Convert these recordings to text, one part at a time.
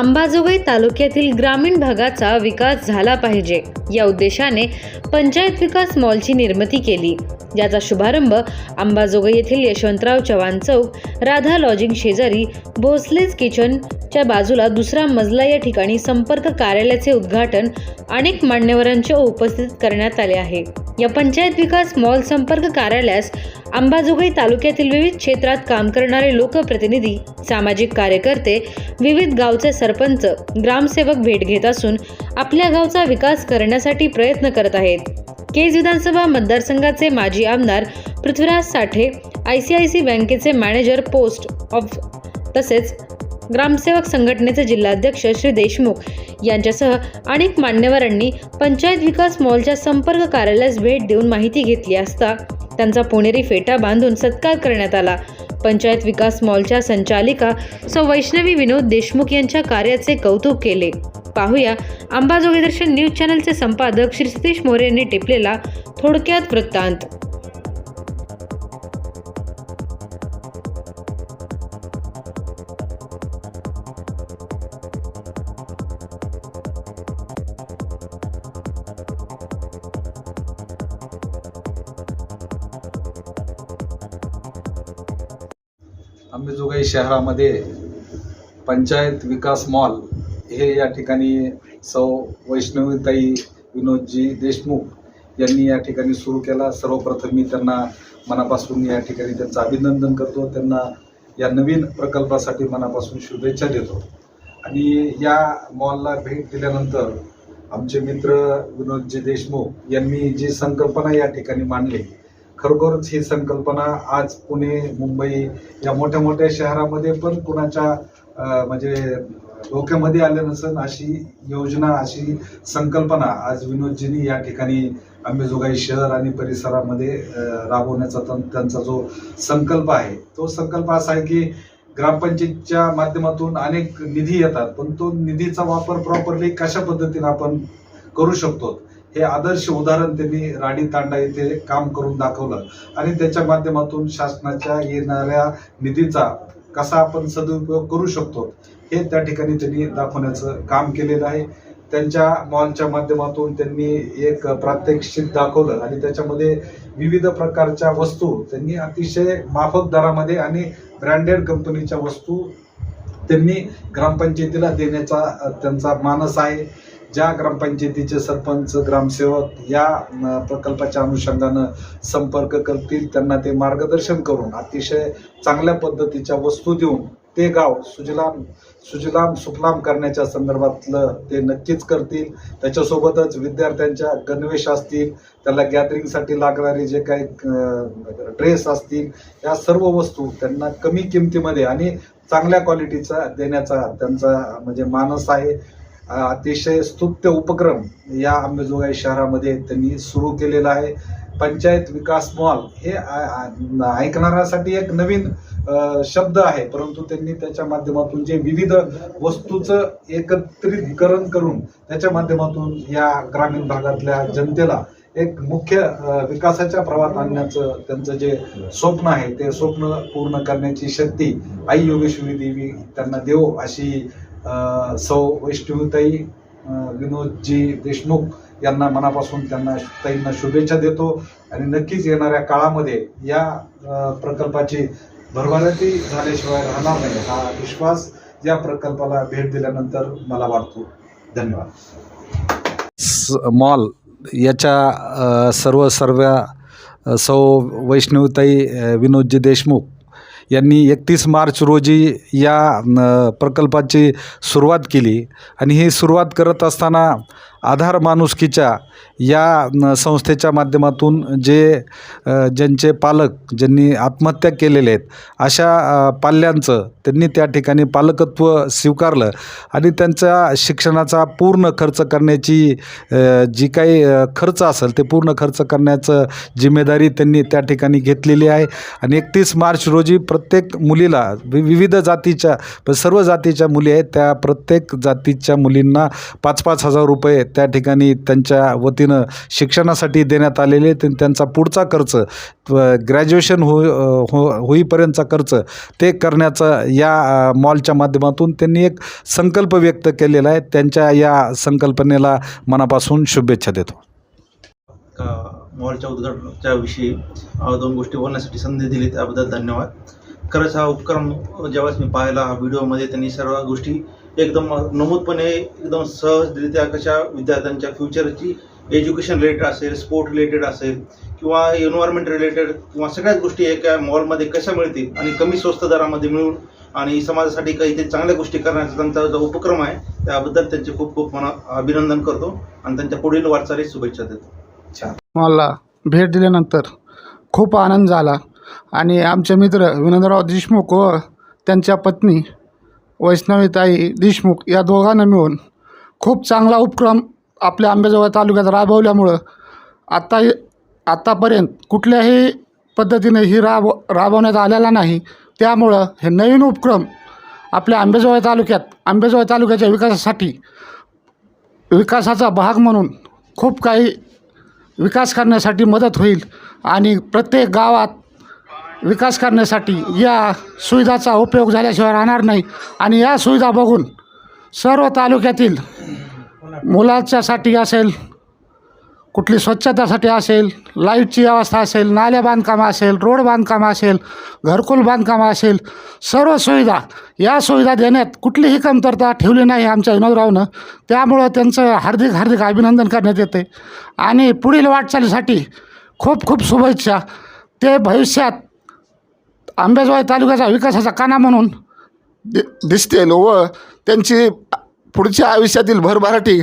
अंबाजोगाई तालुक्यातील ग्रामीण भागाचा विकास झाला पाहिजे. या उद्देशाने पंचायत विकास मॉलची निर्मिती केली. याचा शुभारंभ अंबाजोगाई येथील यशवंतराव चव्हाण चौक राधा लॉजिंग शेजारी भोसलेज किचनच्या बाजूला दुसरा मजला या ठिकाणी संपर्क कार्यालयाचे उद्घाटन अनेक मान्यवरांच्या उपस्थित करण्यात आले आहे. या पंचायत विकास मॉल संपर्क कार्यालयास अंबाजोगाई तालुक्यातील विविध क्षेत्रात काम करणारे लोकप्रतिनिधी सामाजिक कार्यकर्ते विविध गावचे सरपंच ग्रामसेवक भेट घेत असून आपल्या गावचा विकास करण्यासाठी प्रयत्न करत आहेत. केज विधानसभा मतदारसंघाचे माजी आमदार Prithviraj Sathe I C I C बँकेचे मॅनेजर पोस्ट ऑफ तसेच ग्रामसेवक संघटनेचे जिल्हाध्यक्ष श्री देशमुख यांच्यासह अनेक मान्यवरांनी पंचायत विकास मॉलच्या संपर्क कार्यालयास भेट देऊन माहिती घेतली असता त्यांचा पुणेरी फेटा बांधून सत्कार करण्यात आला. पंचायत विकास मॉलच्या संचालिका सौ वैष्णवी विनोद देशमुख यांच्या कार्याचे कौतुक केले. पाहूया अंबाजोगीदर्शन न्यूज चॅनलचे संपादक श्री सतीश मोरे यांनी टिपलेला थोडक्यात वृत्तांत. अंबेजोगाई शहरामध्ये पंचायत विकास मॉल हे या ठिकाणी सौ वैष्णवीताई विनोदजी देशमुख यांनी या ठिकाणी सुरू केला. सर्वप्रथम मी त्यांना मनापासून या ठिकाणी त्यांचं अभिनंदन करतो. त्यांना या नवीन प्रकल्पासाठी मनापासून शुभेच्छा देतो. आणि या मॉलला भेट दिल्यानंतर आमचे मित्र विनोदजी देशमुख यांनी जी संकल्पना या ठिकाणी मांडली खरोखरच ही संकल्पना आज पुणे मुंबई या मोठ्या मोठ्या शहरामध्ये पण कुणाच्या म्हणजे डोक्यामध्ये आले नसन अशी योजना अशी संकल्पना आज विनोदजींनी या ठिकाणी अंबेजोगाई शहर आणि परिसरामध्ये राबवण्याचा त्यांचा जो संकल्प आहे तो संकल्प असा आहे की ग्रामपंचायतच्या माध्यमातून अनेक निधी येतात पण तो निधीचा वापर प्रॉपरली कशा पद्धतीने आपण करू शकतो? हे आदर्श उदाहरण त्यांनी राडी तांडा येथे काम करून दाखवलं. आणि त्याच्या माध्यमातून शासनाच्या येणाऱ्या निधीचा कसा आपण सदुपयोग करू शकतो हे त्या ठिकाणी त्यांनी दाखवण्याचं काम केलेलं आहे. त्यांच्या मॉलच्या माध्यमातून त्यांनी एक प्रात्यक्षिक दाखवलं आणि त्याच्यामध्ये विविध प्रकारच्या वस्तू त्यांनी अतिशय माफक दरामध्ये आणि ब्रँडेड कंपनीच्या वस्तू त्यांनी ग्रामपंचायतीला देण्याचा त्यांचा मानस आहे. ज्या ग्रामपंचायतीचे सरपंच ग्रामसेवक या प्रकल्पाच्या अनुषंगानं संपर्क करतील त्यांना ते मार्गदर्शन करून अतिशय चांगल्या पद्धतीच्या वस्तू देऊन ते गाव सुजलाम सुजलाम सुफलाम करण्याच्या संदर्भातलं ते नक्कीच करतील. त्याच्यासोबतच विद्यार्थ्यांच्या गणवेश असतील त्याला गॅदरिंगसाठी लागणारे जे काही ड्रेस असतील या सर्व वस्तू त्यांना कमी किमतीमध्ये आणि चांगल्या क्वालिटीचा देण्याचा त्यांचा म्हणजे मानस आहे. अतिशय स्तुत्य उपक्रम या अंबेजोगाई शहरामध्ये त्यांनी सुरू केलेला आहे. पंचायत विकास मॉल हे ऐकणाऱ्यासाठी एक नवीन शब्द आहे. परंतु त्यांनी त्याच्या माध्यमातून जे विविध वस्तूचं एकत्रितकरण करून त्याच्या माध्यमातून या ग्रामीण भागातल्या जनतेला एक मुख्य विकासाच्या प्रवाहात आणण्याचं त्यांचं जे स्वप्न आहे ते स्वप्न पूर्ण करण्याची शक्ती आई योगेश्वरी देवी त्यांना देव अशी सौ वैष्णवीताई विनोदजी देशमुख यांना मनापासून त्यांना ताईंना शुभेच्छा देतो. आणि नक्कीच येणाऱ्या काळामध्ये या प्रकल्पाची भरभराटी झाल्याशिवाय राहणार नाही. हा विश्वास या प्रकल्पाला भेट दिल्यानंतर मला वाटतो. धन्यवाद. मॉल याच्या सर्व सर्व सौ वैष्णवताई विनोदजी देशमुख यांनी एकतीस मार्च रोजी या प्रकल्पाची सुरुवात केली. आणि ही सुरुवात करत असताना आधार माणुसकीच्या या संस्थेच्या माध्यमातून जे ज्यांचे पालक ज्यांनी आत्महत्या केलेले आहेत अशा पाल्यांचं त्यांनी त्या ठिकाणी पालकत्व स्वीकारलं आणि त्यांचा शिक्षणाचा पूर्ण खर्च करण्याची जी काही खर्च असेल ते पूर्ण खर्च करण्याचं जिम्मेदारी त्यांनी त्या ठिकाणी घेतलेली आहे. आणि एकतीस मार्च रोजी प्रत्येक मुलीला विविध जातीच्या सर्व जातीच्या मुली आहेत त्या प्रत्येक जातीच्या मुलींना पाच पाच हजार रुपये त्या ठिकाणी त्यांच्या वतीनं शिक्षणासाठी देण्यात आलेले ते त्यांचा पुढचा खर्च ग्रॅज्युएशन हो हो होईपर्यंतचा खर्च ते करण्याचा या मॉलच्या माध्यमातून त्यांनी एक संकल्प व्यक्त केलेला आहे. त्यांच्या या संकल्पनेला मनापासून शुभेच्छा देतो. मॉलच्या उद्घाटनाच्या विषयी दोन गोष्टी बोलण्यासाठी संधी दिली त्याबद्दल धन्यवाद. खरंच हा उपक्रम जेव्हाच मी पाहिला हा व्हिडिओमध्ये त्यांनी सर्व गोष्टी एकदम नमूदपणे एकदम सहजरित्या कशा विद्यार्थ्यांच्या फ्युचरची एज्युकेशन रिलेटेड असेल स्पोर्ट रिलेटेड असेल किंवा एन्व्हायरमेंट रिलेटेड किंवा सगळ्याच गोष्टी एका मॉलमध्ये कशा मिळतील आणि कमी स्वस्त दरामध्ये मिळून आणि समाजासाठी काही ते चांगल्या गोष्टी करण्याचा त्यांचा जो उपक्रम आहे त्याबद्दल त्यांचे खूप खूप मना अभिनंदन करतो आणि त्यांच्या पुढील वाटचालीस शुभेच्छा देतो. मला भेट दिल्यानंतर खूप आनंद झाला. आणि आमचे मित्र विनोदराव देशमुख व त्यांच्या पत्नी वैष्णवीताई देशमुख या दोघांना मिळून खूप चांगला उपक्रम आपल्या आंबेजोगाई तालुक्यात राबवल्यामुळं आत्ता आत्तापर्यंत कुठल्याही पद्धतीने ही राब राबवण्यात आलेला नाही. त्यामुळं हे नवीन उपक्रम आपल्या आंबेजोगाई तालुक्यात आंबेजोगाई तालुक्याच्या विकासासाठी विकासाचा भाग म्हणून खूप काही विकास करण्यासाठी मदत होईल. आणि प्रत्येक गावात विकास करण्यासाठी या सुविधाचा उपयोग झाल्याशिवाय राहणार नाही. आणि या सुविधा बघून सर्व तालुक्यातील मुलाच्यासाठी असेल कुठली स्वच्छतासाठी असेल लाईटची व्यवस्था असेल नाल्या बांधकामं असेल रोड बांधकामं असेल घरकुल बांधकामं असेल सर्व सुविधा या सुविधा देण्यात कुठलीही कमतरता ठेवली नाही आमच्या विनोदरावनं. त्यामुळं त्यांचं हार्दिक हार्दिक अभिनंदन करण्यात येते. आणि पुढील वाटचालीसाठी खूप खूप शुभेच्छा. ते भविष्यात आंबेजोगाई तालुक्याचा विकासाचा काना म्हणून. दि दिसतील व त्यांची पुढच्या आयुष्यातील भरभराटी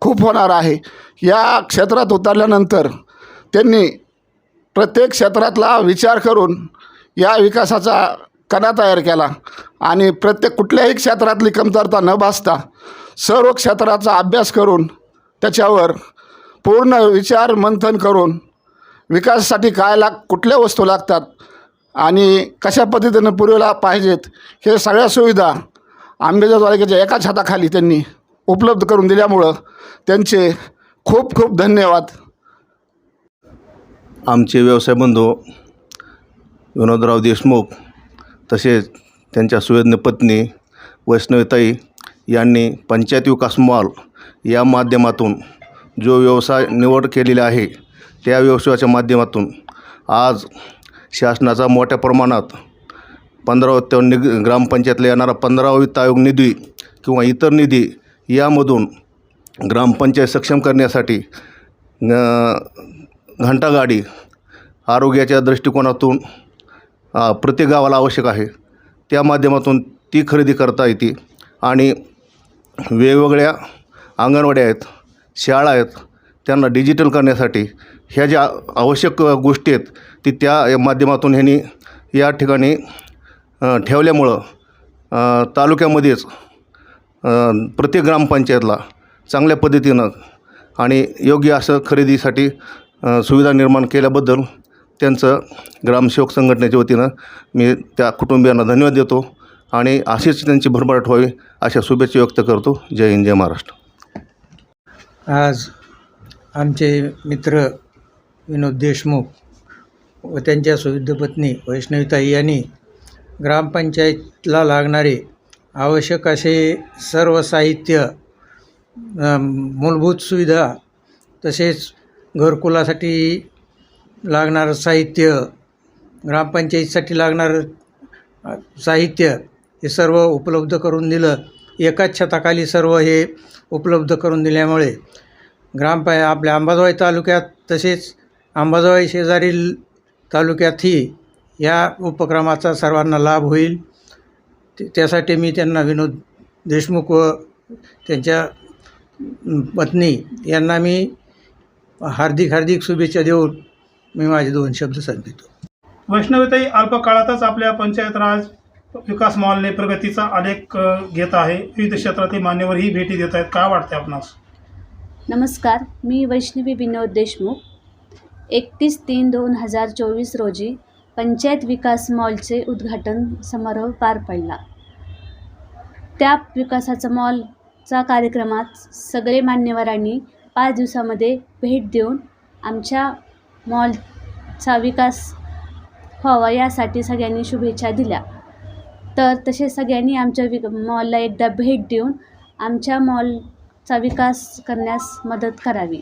खूप होणार आहे. या क्षेत्रात उतरल्यानंतर त्यांनी प्रत्येक क्षेत्रातला विचार करून या विकासाचा कणा तयार केला. आणि प्रत्येक कुठल्याही क्षेत्रातली कमतरता न भासता सर्व क्षेत्राचा अभ्यास करून त्याच्यावर पूर्ण विचार मंथन करून विकासासाठी काय लाग कुठल्या वस्तू लागतात आणि कशा पद्धतीनं पुरवला पाहिजेत हे सगळ्या सुविधा आंबेजोगाई तालुक्याच्या एकाच हाताखाली त्यांनी उपलब्ध करून दिल्यामुळं त्यांचे खूप खूप धन्यवाद. आमचे व्यवसाय बंधू विनोदराव देशमुख तसेच त्यांच्या सुवेज्ञ पत्नी वैष्णवीताई यांनी पंचायत विकास मॉल या माध्यमातून जो व्यवसाय निवड केलेला आहे त्या व्यवसायाच्या माध्यमातून आज शासनाचा मोठ्या प्रमाणात पंधरा त्या निग ग्रामपंचायतला येणारा पंधरा वित्त आयोग निधी किंवा इतर निधी यामधून ग्रामपंचायत सक्षम करण्यासाठी घंटागाडी आरोग्याच्या दृष्टिकोनातून प्रत्येक गावाला आवश्यक आहे. त्या माध्यमातून ती खरेदी करता येते आणि वेगवेगळ्या अंगणवाड्या आहेत शाळा आहेत त्यांना डिजिटल करण्यासाठी ह्या ज्या आवश्यक गोष्टी आहेत ती त्या माध्यमातून ह्यांनी या ठिकाणी ठेवल्यामुळं तालुक्यामध्येच प्रत्येक ग्रामपंचायतला चांगल्या पद्धतीनं आणि योग्य असं खरेदीसाठी सुविधा निर्माण केल्याबद्दल त्यांचं ग्रामसेवक संघटनेच्या वतीनं मी त्या कुटुंबियांना धन्यवाद देतो आणि अशीच त्यांची भरभराट व्हावी अशा शुभेच्छा व्यक्त करतो. जय हिंद जय महाराष्ट्र. आज आमचे मित्र विनोद देशमुख व त्यांच्या सुविध पत्नी वैष्णवीताई यांनी ग्रामपंचायतला लागणारे आवश्यक असे सर्व साहित्य मूलभूत सुविधा तसेच घरकुलासाठी लागणारं साहित्य ग्रामपंचायतीसाठी लागणारं साहित्य हे सर्व उपलब्ध करून दिलं. एकाच छताखाली सर्व हे उपलब्ध करून दिल्यामुळे ग्रामपंचायत आपल्या अंबाजोगाई तालुक्यात तसेच अंबाजोगाई शेजारील तालुक्यातही या उपक्रमाचा सर्वांना लाभ होईल. ते- त्यासाठी मी त्यांना विनोद देशमुख व त्यांच्या पत्नी यांना मी हार्दिक हार्दिक शुभेच्छा देऊन मी माझे दोन शब्द संपितो वैष्णवीताई अल्प काळातच आपल्या पंचायत राज विकास मॉलने प्रगतीचा आलेख घेत आहे. विविध क्षेत्रातील मान्यवरही भेटी देत आहेत. काय वाटते आपणास? नमस्कार. मी वैष्णवी विनोद देशमुख एकतीस तीन दोन हजार चोवीस रोजी पंचायत विकास मॉलचे उद्घाटन समारोह पार पडला. त्या विकासाचा मॉलचा कार्यक्रमात सगळे मान्यवरांनी पाच दिवसामध्ये भेट देऊन आमच्या मॉलचा विकास व्हावा यासाठी सगळ्यांनी शुभेच्छा दिल्या. तर तसे सगळ्यांनी आमच्या विक मॉलला एकदा भेट देऊन आमच्या मॉलचा विकास करण्यास मदत करावी.